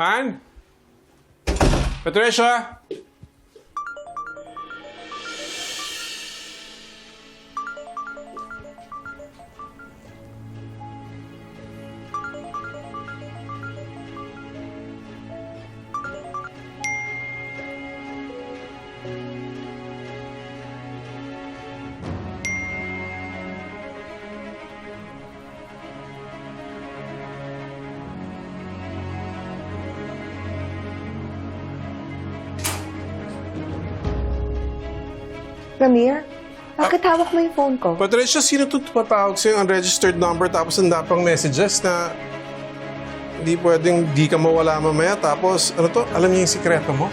Han? Patricia? Ramir, bakit hawak mo yung phone ko? Patricia, sino to patawag sa'yo unregistered number tapos ang dapang messages na hindi pwedeng di ka mawala mamaya tapos ano to, alam niya yung sikreto mo?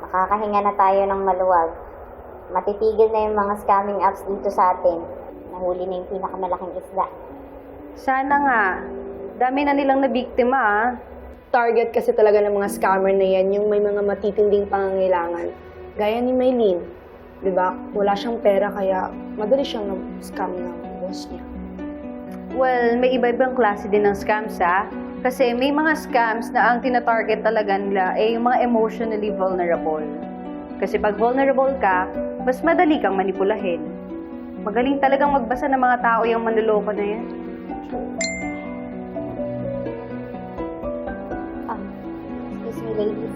Makakahinga na tayo ng maluwag. Matitigil na yung mga scamming apps dito sa atin. Nahuli na yung pinakamalaking isda. Sana nga. Dami na nilang nabiktima, ah. Target kasi talaga ng mga scammer na yan, yung may mga matitinding pangangailangan. Gaya ni Maylene. Di ba? Wala siyang pera kaya madali siyang nag-scam ng boss niya. Well, may iba-ibang klase din ng scams, ah. Kasi may mga scams na ang tinatarget talaga nila ay yung mga emotionally vulnerable. Kasi pag vulnerable ka, mas madali kang manipulahin. Magaling talagang magbasa ng mga tao yung manluloko na yan. Ladies.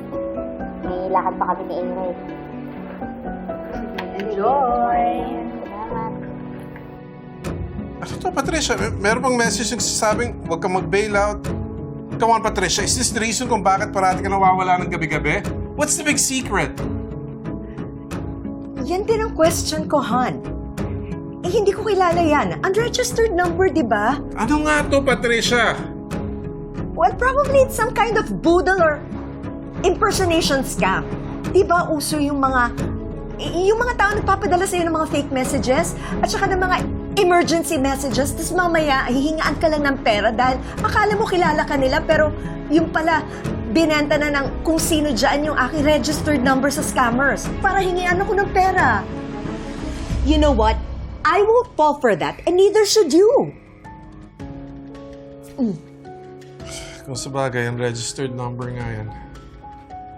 May lakad pa kami ni Ingrid. Enjoy! Salamat. Ano to, Patricia? Mer- Meron bang message yung sasabing huwag kang mag-bail out? Come on, Patricia. Is this the reason kung bakit parati ka nawawala ng gabi-gabi? What's the big secret? Yan din ang question ko, Han. Eh, hindi ko kilala yan. Unregistered number, di ba? Ano nga to, Patricia? Well, probably it's some kind of boodle or impersonation scam. Di ba uso yung mga... yung mga tao nagpapadala sa'yo ng mga fake messages at saka ng mga emergency messages tapos mamaya hihingaan ka lang ng pera dahil akala mo kilala ka nila pero yung pala binenta na ng kung sino dyan yung aking registered number sa scammers para hingian ako ng pera. You know what? I won't fall for that and neither should you. Kung sa bagay, ang registered number nga yan.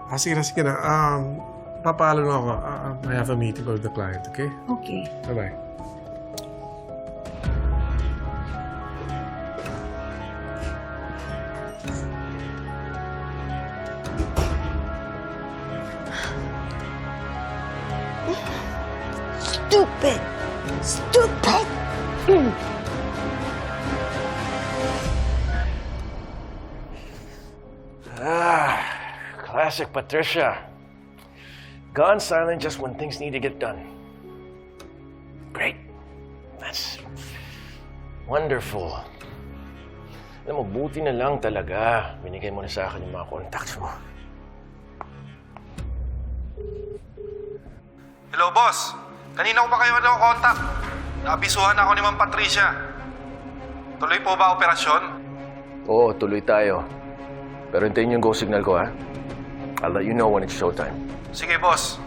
Ah, sige na, sige na. Um, papalo na ako. Ah, ah, I have a meeting with the client, okay? Okay. Bye-bye. Stupid! Stupid! Classic Patricia. Gone silent just when things need to get done. Great. That's wonderful. Alam mo, buti na lang talaga. Binigay mo na sa akin yung mga contacts mo. Hello, boss. Kanina ko pa kayo na contact. Naabisuhan ako ni Ma'am Patricia. Tuloy po ba operasyon? Oo, tuloy tayo. Pero hintayin yung go signal ko, ha? I'll let you know when it's showtime. Sige, boss.